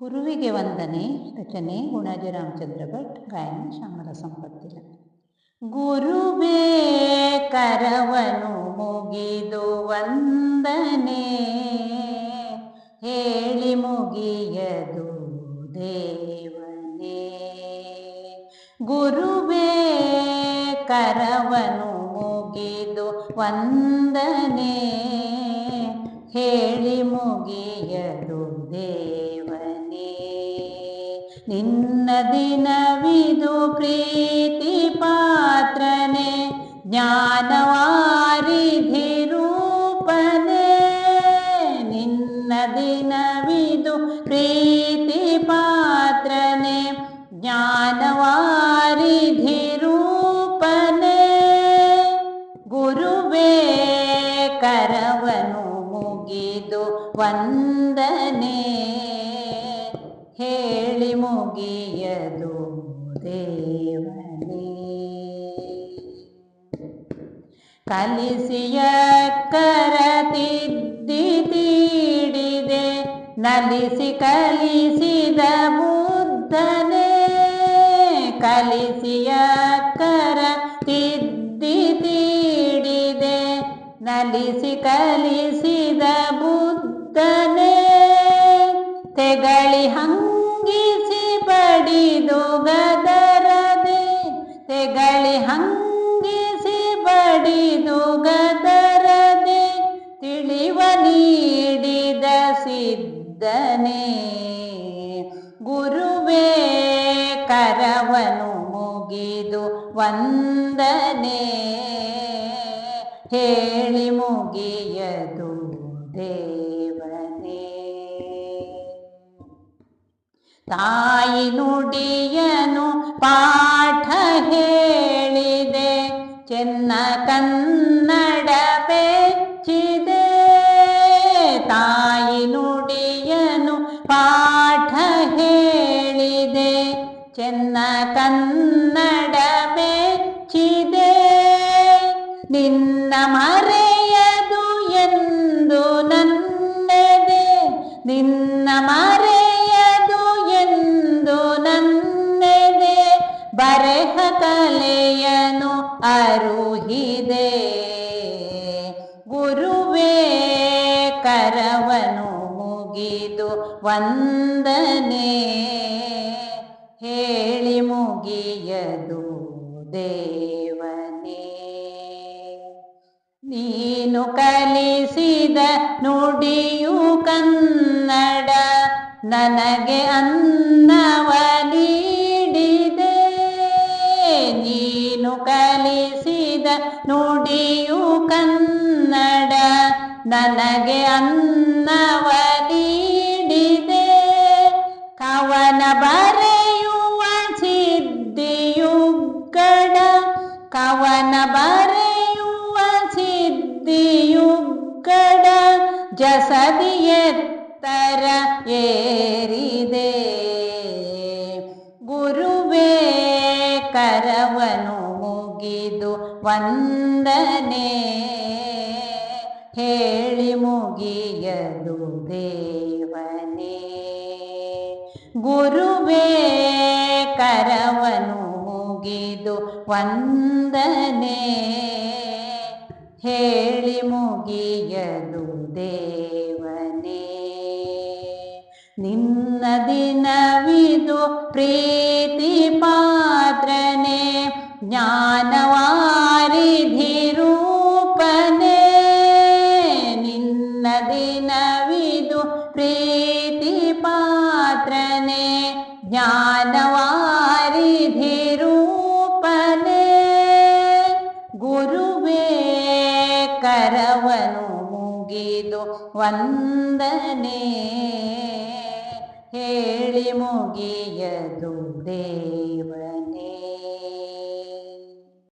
ಗುರುವಿಗೆ ವಂದನೆ, ರಚನೆ, ಗುಣಾಜಿ ರಾಮಚಂದ್ರ ಭಟ್, ಗಾಯನ ಶ್ಯಾಮಲ ಸಂಪತ್ತಿನ ಗುರುವೇ ಕರವನು ಮುಗಿದು ವಂದನೆ, ಹೇಳಿ ಮುಗಿಯದು ದೇವನೇ. ಗುರುವೇ ಕರವನು ಮುಗಿದು ವಂದನೆ, ಹೇಳಿ ಮುಗಿಯದು ದೇವನೇ. ನಿನ್ನ ದಿನವಿದು ಪ್ರೀತಿ ಪಾತ್ರನೆ, ಜ್ಞಾನವಾರಿಧಿ ರೂಪನೆ. ನಿನ್ನ ದಿನವಿದು ಪ್ರೀತಿ ಪಾತ್ರನೆ, ಜ್ಞಾನವಾರಿಧಿ ರೂಪನೆ. ಗುರುವೇ, ಕರವನು ಮುಗಿದು ವಂದನೆ. ಹೇಳಿ ಮುಗಿಯದು ದೇವನೇ. ಕಲಿಸಿಯ ಕರತಿದ್ದಿ ತೀಡಿದೆ, ನಲಿಸಿ ಕಲಿಸಿದ ಬುದ್ಧನೇ ಕಲಿಸಿಯ ಕರ ತಿದ್ದಿ ತೀಡಿದೆ, ನಲಿಸಿ ಕಲಿಸಿದ ಬುದ್ಧನೇ ತೆಗಳಿ ಹಂಗಿಸಿ ತೆಗಳಿ ಹಂಗಿಸಿ ಬಡಿದು ಗದರದೆ ತಿಳಿವ ನೀಡಿದ ಸಿದ್ಧನೇ. ಗುರುವೇ ಕರವನು ಮುಗಿದು ವಂದನೆ. ಹೇಳಿ ಮುಗಿಯದು ದೇವನೇ ತಾಯಿ ನುಡಿಯನು ಪಾಠ ಹೇಳಿದೆ, ಚೆನ್ನ ಕನ್ನಡ ಬೆಚ್ಚಿದೆ ತಾಯಿ ನುಡಿಯನು ಪಾಠ ಹೇಳಿದೆ, ಚೆನ್ನ ಕನ್ನಡ ಬೆಚ್ಚಿದೆ ನಿನ್ನ ಮರೆಯದು ಎಂದು ನನ್ನದೆ, ನಿನ್ನ ಕಲೆಯನು ಅರುಹಿದೆ. ಗುರುವೇ, ಕರವನು ಮುಗಿದು ವಂದನೆ. ಹೇಳಿ ಮುಗಿಯದು ದೇವನೇ. ನೀನು ಕಲಿಸಿದ ನುಡಿಯು ಕನ್ನಡ, ನನಗೆ ಅನ್ನವ ನನಗೆ ಅನ್ನವ ನೀಡಿದೆ ಕವನ ಬರೆಯುವ ಸಿದ್ಧಿಯುಗ್ಗಡ ಕವನ ಬರೆಯುವ ಸಿದ್ಧಿಯುಗ್ಗಡ ಜಸದಿಯತ್ತರ ಏರಿದೆ. ಗುರುವೇ, ಕರವನು ಮುಗಿದು ವಂದನೆ. ಹೇಳಿ ಮುಗಿಯದು ದೇವನೇ ಗುರುವೇ ಕರವನು ಮುಗಿದು ವಂದನೆ ಹೇಳಿ ಮುಗಿಯದು ದೇವನೇ ನಿನ್ನ ದಿನವಿದು ಪ್ರೀತಿ ಪಾತ್ರನೇ ಜ್ಞಾನವಾರಿಧಿ ಜ್ಞಾನವಾರಿಧಿ ರೂಪನೆ ಗುರುವೇ ಕರವನು ಮುಗಿದು ವಂದನೆ. ಹೇಳಿ ಮುಗಿಯದು ದೇವನೇ